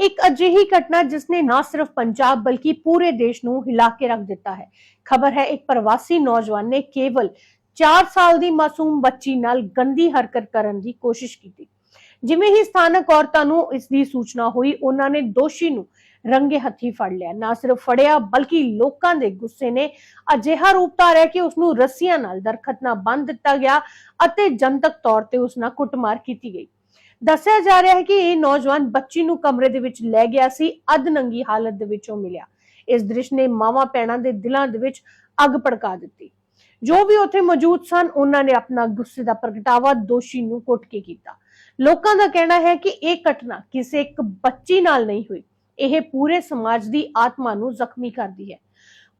ਇੱਕ ਅਜਿਹੀ ਘਟਨਾ ਜਿਸ ਨੇ ਨਾ ਸਿਰਫ ਪੰਜਾਬ ਬਲਕਿ ਪੂਰੇ ਦੇਸ਼ ਨੂੰ ਹਿਲਾ ਕੇ ਰੱਖ ਦਿੱਤਾ ਹੈ। ਖਬਰ ਹੈ, ਇੱਕ ਪ੍ਰਵਾਸੀ ਨੌਜਵਾਨ ਨੇ ਕੇਵਲ 4 ਸਾਲ ਦੀ ਮਾਸੂਮ ਬੱਚੀ ਨਾਲ ਗੰਦੀ ਹਰਕਤ ਕਰਨ ਦੀ ਕੋਸ਼ਿਸ਼ ਕੀਤੀ। ਜਿਵੇਂ ਹੀ ਸਥਾਨਕ ਔਰਤਾਂ ਨੂੰ ਇਸ ਦੀ ਸੂਚਨਾ ਹੋਈ, ਉਹਨਾਂ ਨੇ ਦੋਸ਼ੀ ਨੂੰ ਰੰਗੇ ਹੱਥੀ ਫੜ ਲਿਆ। ਨਾ ਸਿਰਫ ਫੜਿਆ, ਬਲਕਿ ਲੋਕਾਂ ਦੇ ਗੁੱਸੇ ਨੇ ਅਜਿਹਾ ਰੂਪ ਧਾਰਿਆ ਕਿ ਉਸ ਨੂੰ ਰੱਸੀਆਂ ਨਾਲ ਦਰਖਤ ਨਾਲ ਬੰਨ੍ਹ ਦਿੱਤਾ ਗਿਆ ਅਤੇ ਜਨਤਕ ਤੌਰ ਤੇ ਉਸ ਨਾਲ ਕੁੱਟਮਾਰ ਕੀਤੀ ਗਈ। ਦੱਸਿਆ ਜਾ ਰਿਹਾ ਹੈ ਕਿ ਇਹ ਨੌਜਵਾਨ ਬੱਚੀ ਨੂੰ ਕਮਰੇ ਦੇ ਵਿੱਚ ਲੈ ਗਿਆ ਸੀ, ਅਧ ਨੰਗੀ ਹਾਲਤ ਦੇ ਵਿੱਚੋਂ ਮਿਲਿਆ। ਇਸ ਦ੍ਰਿਸ਼ ਨੇ ਮਾਵਾਂ ਭੈਣਾਂ ਦੇ ਦਿਲਾਂ ਦੇ ਵਿੱਚ ਅੱਗ ਭੜਕਾ ਦਿੱਤੀ। ਜੋ ਵੀ ਉੱਥੇ ਮੌਜੂਦ ਸਨ, ਉਹਨਾਂ ਨੇ ਆਪਣਾ ਗੁੱਸੇ ਦਾ ਪ੍ਰਗਟਾਵਾ ਦੋਸ਼ੀ ਨੂੰ ਕੁੱਟ ਕੇ ਕੀਤਾ। ਲੋਕਾਂ ਦਾ ਕਹਿਣਾ ਹੈ ਕਿ ਇਹ ਘਟਨਾ ਕਿਸੇ ਇੱਕ ਬੱਚੀ ਨਾਲ ਨਹੀਂ ਹੋਈ। ਇਹ ਪੂਰੇ ਸਮਾਜ ਦੀ ਆਤਮਾ ਨੂੰ ਜ਼ਖਮੀ ਕਰਦੀ ਹੈ।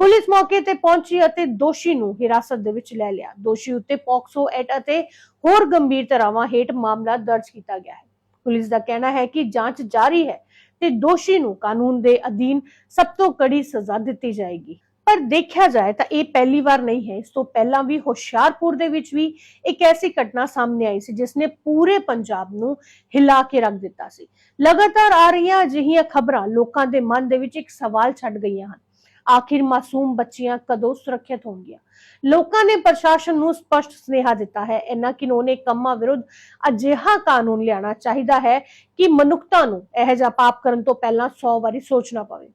ਪੁਲਿਸ ਮੌਕੇ ਤੇ ਪਹੁੰਚੀ ਅਤੇ ਦੋਸ਼ੀ ਨੂੰ ਹਿਰਾਸਤ ਦੇ ਵਿੱਚ ਲੈ ਲਿਆ। ਦੋਸ਼ੀ ਉੱਤੇ ਪੌਕਸੋ ਐਕਟ ਅਤੇ ਹੋਰ ਗੰਭੀਰ ਧਾਰਾਵਾਂ ਹੇਠ ਮਾਮਲਾ ਦਰਜ ਕੀਤਾ ਗਿਆ ਹੈ। ਪੁਲਿਸ ਦਾ ਕਹਿਣਾ ਹੈ ਕਿ ਜਾਂਚ ਜਾਰੀ ਹੈ ਤੇ ਦੋਸ਼ੀ ਨੂੰ ਕਾਨੂੰਨ ਦੇ ਅਧੀਨ ਸਭ ਤੋਂ ਕੜੀ ਸਜ਼ਾ ਦਿੱਤੀ ਜਾਏਗੀ। ਪਰ ਦੇਖਿਆ ਜਾਏ ਤਾਂ ਇਹ ਪਹਿਲੀ ਵਾਰ ਨਹੀਂ ਹੈ। ਇਸ ਤੋਂ ਪਹਿਲਾਂ ਵੀ ਹੁਸ਼ਿਆਰਪੁਰ ਦੇ ਵਿੱਚ ਵੀ ਇੱਕ ਐਸੀ ਘਟਨਾ ਸਾਹਮਣੇ ਆਈ ਸੀ ਜਿਸ ਨੇ ਪੂਰੇ ਪੰਜਾਬ ਨੂੰ ਹਿਲਾ ਕੇ ਰੱਖ ਦਿੱਤਾ ਸੀ। ਲਗਾਤਾਰ ਆ ਰਹੀਆਂ ਅਜਿਹੀਆਂ ਖਬਰਾਂ ਲੋਕਾਂ ਦੇ ਮਨ ਦੇ ਵਿੱਚ ਇੱਕ ਸਵਾਲ ਛੱਡ ਗਈਆਂ ਹਨ। ਆਖਿਰ ਮਾਸੂਮ ਬੱਚੀਆਂ ਕਦੋਂ ਸੁਰੱਖਿਅਤ ਹੋਣਗੀਆਂ? ਲੋਕਾਂ ਨੇ ਪ੍ਰਸ਼ਾਸਨ ਨੂੰ ਸਪਸ਼ਟ ਸੁਨੇਹਾ ਦਿੱਤਾ ਹੈ, ਇਹਨਾਂ ਕਿਨੋਨੇ ਕੰਮਾਂ ਵਿਰੁੱਧ ਅਜਿਹਾ ਕਾਨੂੰਨ ਲਿਆਉਣਾ ਚਾਹੀਦਾ ਹੈ ਕਿ ਮਨੁੱਖਤਾ ਨੂੰ ਇਹ ਜਿਹਾ ਪਾਪ ਕਰਨ ਤੋਂ ਪਹਿਲਾਂ 100 ਵਾਰੀ ਸੋਚਣਾ ਪਵੇ।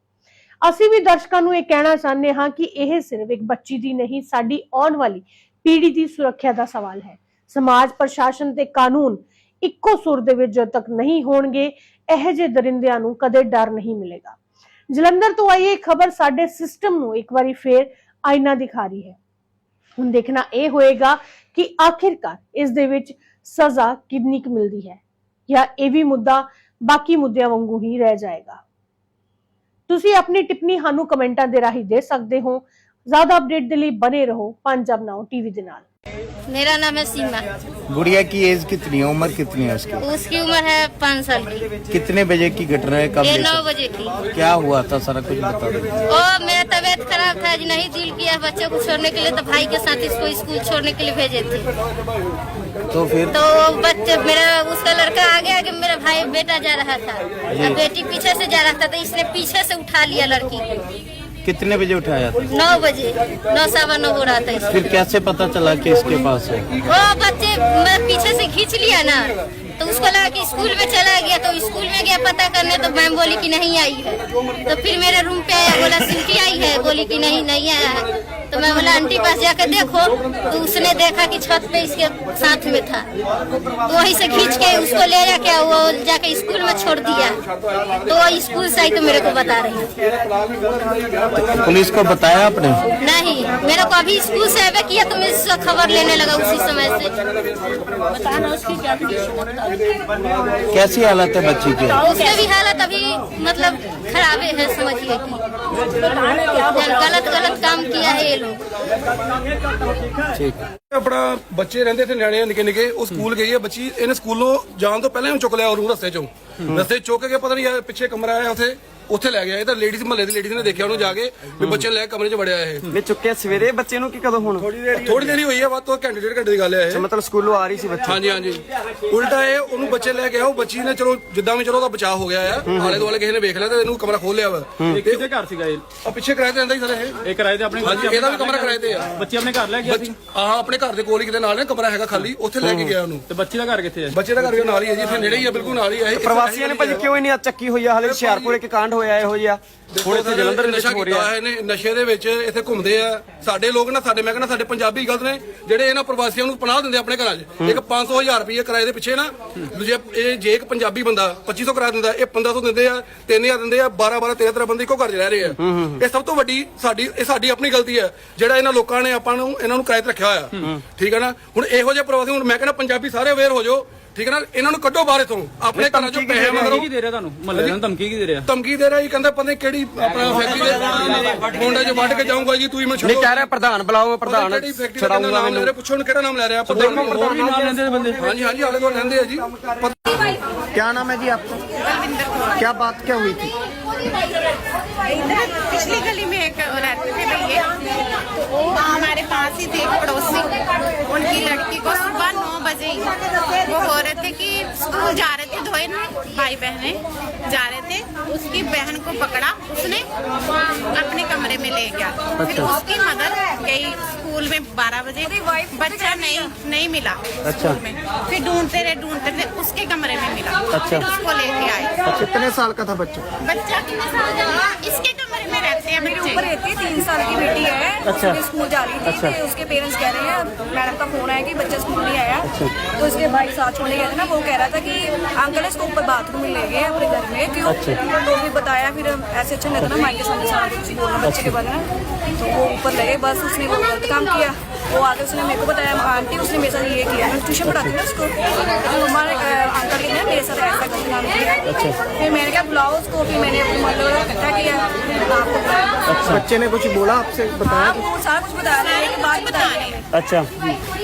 ਅਸੀਂ ਵੀ ਦਰਸ਼ਕਾਂ ਨੂੰ ਇਹ ਕਹਿਣਾ ਚਾਹੁੰਦੇ ਹਾਂ ਕਿ ਇਹ ਸਿਰਫ ਇੱਕ ਬੱਚੀ ਦੀ ਨਹੀਂ, ਸਾਡੀ ਆਉਣ ਵਾਲੀ ਪੀੜ੍ਹੀ ਦੀ ਸੁਰੱਖਿਆ ਦਾ ਸਵਾਲ ਹੈ। ਸਮਾਜ ਪ੍ਰਸ਼ਾਸਨ ਤੇ ਕਾਨੂੰਨ ਇੱਕੋ ਸੁਰ ਦੇ ਵਿੱਚ ਜਦ ਤੱਕ ਨਹੀਂ ਹੋਣਗੇ, ਇਹ ਜਿਹੇ ਦਰਿੰਦਿਆਂ ਨੂੰ ਕਦੇ ਡਰ ਨਹੀਂ ਮਿਲੇਗਾ। ਜਲੰਧਰ ਤੋਂ ਆਈ ਇਹ ਖਬਰ ਸਾਡੇ ਸਿਸਟਮ ਨੂੰ ਇੱਕ ਵਾਰੀ ਫੇਰ ਆਇਨਾ ਦਿਖਾ ਰਹੀ ਹੈ। ਹੁਣ ਦੇਖਣਾ ਇਹ ਹੋਏਗਾ ਕਿ ਆਖਿਰਕਾਰ ਇਸ ਦੇ ਵਿੱਚ ਸਜ਼ਾ ਕਿੰਨੀ ਕੁ ਮਿਲਦੀ ਹੈ ਜਾਂ ਇਹ ਵੀ ਮੁੱਦਾ ਬਾਕੀ ਮੁੱਦਿਆਂ ਵਾਂਗੂ ਹੀ ਰਹਿ ਜਾਏਗਾ। ਤੁਸੀਂ ਆਪਣੀ ਟਿੱਪਣੀ ਸਾਨੂੰ ਕਮੈਂਟਾਂ ਦੇ ਰਾਹੀਂ ਦੇ ਸਕਦੇ ਹੋ। ਜ਼ਿਆਦਾ ਅਪਡੇਟ ਦੇ ਲਈ ਬਨੇ ਰਹੋ। ਪੰਜਾਬ ਨਾਓ ਟੀਵੀ ਦੇ ਨਾਲ। मेरा नाम है सीमा। गुड़िया की एज कितनी है? उम्र कितनी है उसकी? उसकी उम्र है पाँच साल की। कितने बजे की घटना है? कब ये नौ बजे की। क्या हुआ था? सारा कुछ बता दो। ओ मेरा तबीयत खराब था आज नहीं दिल किया बच्चे को छोड़ने के लिए तो भाई के साथ इसको स्कूल छोड़ने के लिए भेजे थे। तो फिर? तो बच्चे मेरा उसका लड़का आगे आगे मेरा भाई बेटा जा रहा था। बेटी पीछे से जा रहा था तो इसने पीछे से उठा लिया लड़की को। कितने बजे उठाया था? नौ बजे नौ सवा नौ हो रहा था फिर कैसे पता चला कि इसके पास है? वो बच्चे मैं पीछे से खींच लिया ना तो उसको लगा कि स्कूल में चला गया तो स्कूल में गया पता करने तो मैम बोली कि नहीं आई है। तो फिर मेरे रूम पे आया बोला सिल्की आई है? बोली कि नहीं नहीं आया है। तो मैं बोला आंटी पास जाकर देखो। तो उसने देखा कि छत पे इसके साथ में था। तो वहीं से खींच के उसको ले जाके वो जाके स्कूल में छोड़ दिया। तो वो स्कूल से आई तो मेरे को बता रही थी। पुलिस को बताया आपने? नहीं मेरे को अभी स्कूल से आवे किया तो मैं इससे खबर लेने लगा उसी समय से। बताना उसकी क्या कैसी हालत है बच्ची की? उसके भी हालत अभी मतलब खराबे है समझिए कि। गलत गलत काम किया है ये लोग ठीक ਆਪਣਾ ਬੱਚੇ ਰਹਿੰਦੇ ਇੱਥੇ ਨਿਆਣੇ ਨਿੱਕੇ ਨਿੱਕੇ ਉਹ ਸਕੂਲ ਗਈ ਹੈ ਬੱਚੀ ਇਹਨੇ ਸਕੂਲੋਂ ਜਾਣ ਤੋਂ ਪਹਿਲਾਂ ਹੀ ਚੁੱਕ ਲਿਆ ਉਹਨੂੰ ਰਸਤੇ ਚੋਂ ਰਸਤੇ 'ਚ ਚੁੱਕ ਕੇ ਪਤਾ ਨਹੀਂ ਯਾਰ ਪਿੱਛੇ ਕਮਰਾ ਆਇਆ ਉੱਥੇ ਉੱਥੇ ਲੈ ਗਿਆ ਇਹ ਤਾਂ ਲੇਡੀਜ਼ ਮਹੱਲੇ ਦੀ ਲੇਡੀਜ਼ ਨੇ ਦੇਖਿਆ ਉਹਨੂੰ ਜਾ ਕੇ ਵੀ ਬੱਚੇ ਨੂੰ ਲੈ ਕੇ ਕਮਰੇ 'ਚ ਵੜਿਆ ਇਹ। ਨੇ ਚੁੱਕਿਆ ਸਵੇਰੇ ਬੱਚੇ ਨੂੰ ਕਿ ਕਦੋਂ ਹੁਣ? ਥੋੜੀ ਦੇਰ ਹੀ ਹੋਈ ਹੈ ਬਾਅਦ ਤੋਂ ਘੰਟੇ ਡੇਢ ਘੰਟੇ ਦੀ ਗੱਲ ਹੈ ਇਹ। ਮਤਲਬ ਸਕੂਲੋਂ ਆ ਰਹੀ ਸੀ ਬੱਚੀ। ਹਾਂਜੀ ਹਾਂਜੀ। ਉਲਟਾ ਇਹ ਉਹਨੂੰ ਬੱਚੇ ਲੈ ਕੇ ਆਇਆ ਉਹ ਬੱਚੀ ਨੇ ਚਲੋ ਜਿੱਦਾਂ ਵੀ ਚਲੋ ਉਹਦਾ ਬਚਾਅ ਹੋ ਗਿਆ ਆ। ਆਲੇ ਦੁਆਲੇ ਕਿਸੇ ਨੇ ਵੇਖ ਲਿਆ ਤੇ ਇਹਨੂੰ ਕਮਰਾ ਖੋਲ ਲਿਆ ਵਾ। ਕਿਹਦੇ ਘਰ ਸੀਗਾ ਇਹ? ਆ ਪਿੱਛੇ ਕਿਰਾਏ ਤੇ ਰਹਿੰਦਾ ਹੀ ਸਰ ਇਹ। ਇਹ ਕਿਰਾਏ ਤੇ ਆਪਣੇ ਹਾਂਜੀ ਇਹਦਾ ਵੀ ਕਮਰਾ ਕਿਰਾਏ ਤੇ ਆ। ਬੱਚੇ ਆਪਣੇ ਘਰ ਲੈ ਗਿਆ ਸੀ? ਆਹ ਆਪਣੇ ਘਰ ਦੇ ਕੋਲ ਹੀ ਕਿਤੇ ਨਾਲ ਨੇ ਕਮਰਾ ਹੈਗਾ ਖਾਲੀ ਉੱਥੇ ਲੈ ਕੇ ਗਿਆ ਉਹਨੂੰ। ਤੇ ਬੱਚੇ ਦਾ ਘਰ ਕਿੱਥੇ ਹੈ ਬੱਚੇ ਦਾ ਘਰ ਵੀ ਨਾਲ ਹੀ ਹੈ ਜੀ ਇੱਥੇ ਨੇੜੇ ਹੀ ਆ ਬਿਲਕੁਲ ਨਾਲ ਹੀ ਆ ਇਹ। ਪ੍ਰਵਾਸੀਆਂ ਨੇ ਭਾਜੀ ਕਿਉਂ ਇੰਨੀ ਚੱਕੀ ਹੋਈ ਆ? ਹਲੇ ਹੁਸ਼ਿਆਰਪੁਰ ਇੱਕ ਕਾਂਡ ਹੋਇਆ ਇਹੋ ਜਿਹਾ। ਹੁਣ ਇੱਥੇ ਜਲੰਧਰ ਵਿੱਚ ਨਸ਼ਾ ਹੋ ਕੀਤਾ ਰਿਹਾ। ਇਹਨੇ ਨਸ਼ੇ ਦੇ ਵਿੱਚ ਇੱਥੇ ਘੁੰਮਦੇ ਆ। ਸਾਡੇ ਲੋਕ ਨਾ ਸਾਡੇ ਮੈਂ ਕਹਿੰਦਾ ਸਾਡੇ ਪੰਜਾਬੀ ਗਲਤ ਨੇ ਜਿਹੜੇ ਇਹਨਾਂ ਪ੍ਰਵਾਸੀਆਂ ਨੂੰ ਪਨਾਹ ਦਿੰਦੇ ਆਪਣੇ ਘਰਾਂ 'ਚ। ਇੱਕ 500 ਹਜ਼ਾਰ ਰੁਪਏ ਕਿਰਾਏ ਦੇ ਪਿੱਛੇ ਨਾ ਦੂਜੇ ਇਹ ਜੇ ਇੱਕ ਪੰਜਾਬੀ ਬੰਦਾ 2500 ਕਿਰਾਇਆ ਦਿੰਦਾ ਇਹ 1500 ਦਿੰਦੇ ਆ 3000 ਦਿੰਦੇ ਆ 12 12 13 13 ਬੰਦੇ ਇੱਕੋ ਘਰ 'ਚ ਰਹਿ ਰਹੇ ਆ। ਇਹ ਸਭ ਤੋਂ ਵੱਡੀ ਸਾਡੀ ਇਹ ਸਾਡੀ ਆਪਣੀ ਗਲਤੀ ਹੈ ਜਿਹੜਾ ਇਹਨਾਂ ਲੋਕਾਂ ਨੇ ਆਪਾਂ ਨੂੰ ਇਹਨਾਂ ਨੂੰ ਕਿਰਾਏ ਤੇ ਰੱਖਿਆ ਹੋਇਆ। ਠੀਕ ਹੈ ਨਾ? ਹੁਣ ਇਹੋ ਜਿਹੇ ਪ੍ਰਵਾਸੀ ਹੁਣ ਮੈਂ ਕਹਿੰਦਾ ਪੰਜਾਬੀ ਸਾਰੇ ਅਵੇਅਰ ਹੋ ਜਾਓ। ਠੀਕ ਹੈ ਨਾ ਇਹਨਾਂ ਨੂੰ ਕੱਢੋ ਬਾਹਰ ਇਥੋਂ ਆਪਣੇ ਘਰਾਂ 'ਚੋਂ ਪੈਸੇ ਮੰਗੋ ਕੀ ਦੇ ਰਿਹਾ ਤੁਹਾਨੂੰ ਮਹੱਲੇ ਨੂੰ ਧਮਕੀ ਕੀ ਦੇ ਰਿਹਾ ਧਮਕੀ ਦੇ ਰਿਹਾ ਜੀ ਕਹਿੰਦਾ ਪਤਾ ਨੀ ਕਿਹੜੀ ਆਪਣਾ ਫੈਕਟਰੀ ਦੇ ਮੁੰਡੇ 'ਚ ਵੱਢ ਕੇ ਜਾਊਂਗਾ ਜੀ ਤੂੰ ਹੀ ਮੈਨੂੰ ਨਹੀਂ ਛੱਡੋ ਕਹਿ ਰਿਹਾ ਪ੍ਰਧਾਨ ਬੁਲਾਓ ਮੈਂ ਪ੍ਰਧਾਨ ਕਿਹੜੀ ਫੈਕਟਰੀ ਦਾ ਛਡਾਉਂਗਾ ਨਾਮ ਲੈ ਮੈਨੂੰ ਰਿਹਾ ਪੁੱਛੋ ਉਹਨੂੰ ਕਿਹੜਾ ਨਾਮ ਲੈ ਰਿਹਾ ਪ੍ਰਧਾਨ ਹੋਰ ਵੀ ਨਾਮ ਲੈਂਦੇ ਨੇ ਬੰਦੇ ਹਾਂਜੀ ਹਾਂਜੀ ਆਲੇ ਕੋਲ ਲੈਂਦੇ ਆ ਜੀ ਪਤਾ- क्या नाम है जी आपका क्या बात क्या हुई थी इधर पिछली गली में एक रहते थे भैया वो हमारे पास ही थे एक पड़ोसी उनकी लड़की को सुबह नौ बजे ही वो हो रहे थे कि स्कूल जा रहे थे धोए ना भाई बहने जा रहे थे उसकी बहन को पकड़ा उसने अपने कमरे में ले गया। फिर उसकी मदर गई स्कूल में 12 बजे बच्चा नहीं नहीं मिला स्कूल में। फिर ढूंढते रहे ढूंढते रहे उसके कमरे में मिला। अच्छा। फिर उसको लेके आए। कितने साल का था बच्चा? बच्चा कितने साल का इसके कमरे में रहते हैं मेरे बच्चे। ऊपर रहती है तीन साल की बेटी है। अच्छा। स्कूल जा रही थी अच्छा। कि उसके पेरेंट्स कह रहे हैं मैडम का फ़ोन आया कि बच्चा स्कूल नहीं आया। अच्छा। तो उसके भाई साथ छोड़ने गए थे ना वो कह रहा था कि अंकल इसको ऊपर बाथरूम में ले गए अपने घर में क्यों? अच्छा। तो भी बताया फिर ऐसे अच्छा नहीं ना माइक के सामने सारा कुछ बोलना बच्चे के बारे में। तो वो ऊपर ले गए बस उसने वो गलत काम किया। वो आगे उसने मेरे को बताया आंटी उसने मेरे साथ ये किया मैं ट्यूशन पढ़ाती हूँ उसको? तो मम्मा ने अंकल ने मेरे साथ ऐसा काम किया फिर मैंने क्या बुलाओ उसको फिर मैंने वाला इकट्ठा किया आपको बच्चे ने कुछ बोला आपसे हाँ वो सारा कुछ बता रहे हैं बात बता रहे हैं। अच्छा।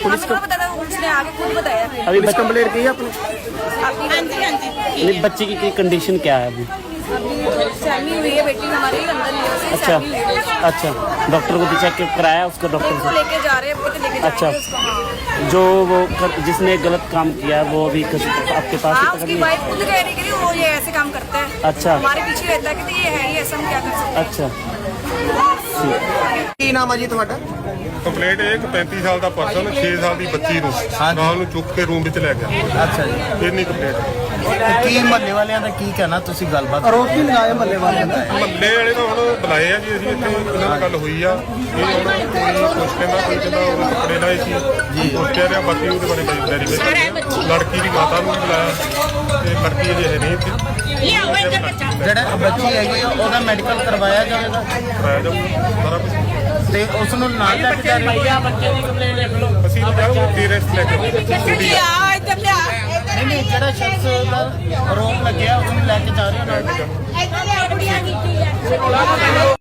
पुलिस को बता रहा उसने आगे खुद बताया अभी बस कंप्लेंट की आपने? आपकी हाँ जी हाँ जी। नहीं बच्चे की कंडीशन क्या है अभी? हुई है बेटी हमारी अंदर ही है उसे अच्छा। है। अच्छा। डॉक्टर को भी चेक कराया उसको डॉक्टर से? लेके जा रहे हैं पुलिस लेके जा अच्छा। हैं हाँ। जो वो कर, जिसने गलत काम किया है, वो अभी आपके पास हाँ ही उसकी वाइफ खुद कह रही है कि वो ये ऐसे काम करता है। अच्छा। हमारे पीछे रहता है कि ये है ये ऐसा हम क्या कर सकते अच्छा। ਕੀ ਨਾਮ ਆ ਜੀ ਤੁਹਾਡਾ? ਕੰਪਲੇਂਟ ਇਹ ਕਿ 35 ਸਾਲ ਦਾ ਪਰਸਨ 6 ਸਾਲ ਦੀ ਬੱਚੀ ਨੂੰ ਨਾਲ ਨੂੰ ਚੁੱਕ ਕੇ ਰੂਮ ਵਿੱਚ ਲੈ ਗਿਆ। ਅੱਛਾ ਜੀ। ਇੰਨੀ ਕੰਪਲੇਂਟ ਕੀ ਮਹੱਲੇ ਵਾਲਿਆਂ ਦਾ ਕੀ ਕਹਿਣਾ? ਤੁਸੀਂ ਗੱਲਬਾਤ ਆਰੋਪ ਵੀ ਲਗਾਏ ਮੱਲੇ ਵਾਲਿਆਂ ਦਾ। ਮਹੱਲੇ ਵਾਲੇ ਤਾਂ ਹੁਣ ਬੁਲਾਏ ਆ ਜੀ ਅਸੀਂ ਇੱਥੇ ਇਹਨਾਂ ਨਾਲ ਗੱਲ ਹੋਈ ਆ। ਇਹ ਹੁਣ ਕੋਈ ਕੁਛ ਕਹਿੰਦਾ ਕੋਈ ਕਹਿੰਦਾ ਉਹ ਕੱਪੜੇ ਲਾਏ ਸੀ। ਜੀ। ਕੁਛ ਕਹਿ ਰਿਹਾ ਬਾਕੀ ਉਹਦੇ ਬਾਰੇ ਵਿੱਚ ਲੜਕੀ ਦੀ ਮਾਤਾ ਨੂੰ ਵੀ ਬੁਲਾਇਆ। ਤੇ ਲੜਕੀ ਅਜੇ ਹੈ ਨਹੀਂ ਇੱਥੇ। ਜਿਹੜਾ ਬੱਚੀ ਹੈਗੀ ਆ, ਉਹਦਾ ਮੈਡੀਕਲ ਕਰਵਾਇਆ ਜਾਵੇਗਾ। ਕਰਾਇਆ ਜਾਊਗਾ। ਸਾਰਾ ਕੁਝ ਤੇ ਉਸ ਨੂੰ ਨਾਲ ਲੈ ਕੇ ਜਾ ਰਹੀ ਹੈ? ਬੱਚੇ ਦੀ ਕੰਪਲੇਂਟ ਲਿਖ ਲਓ। ਅਸੀਂ ਉਹ ਟੀਰੈਸਟ ਲੈ ਕੇ ਛੁੱਟੀ ਆ ਨਹੀਂ ਨਹੀਂ ਜਿਹੜਾ ਸ਼ਖਸ ਦਾ ਆਰੋਪ ਲੱਗਿਆ ਉਸ ਨੂੰ ਲੈ ਕੇ ਜਾ ਰਹੇ ਹੋ ਨਾਲ? ਇੱਥੇ ਲਿਆ ਕੁੜੀਆਂ ਕੀਤੀ ਹੈ?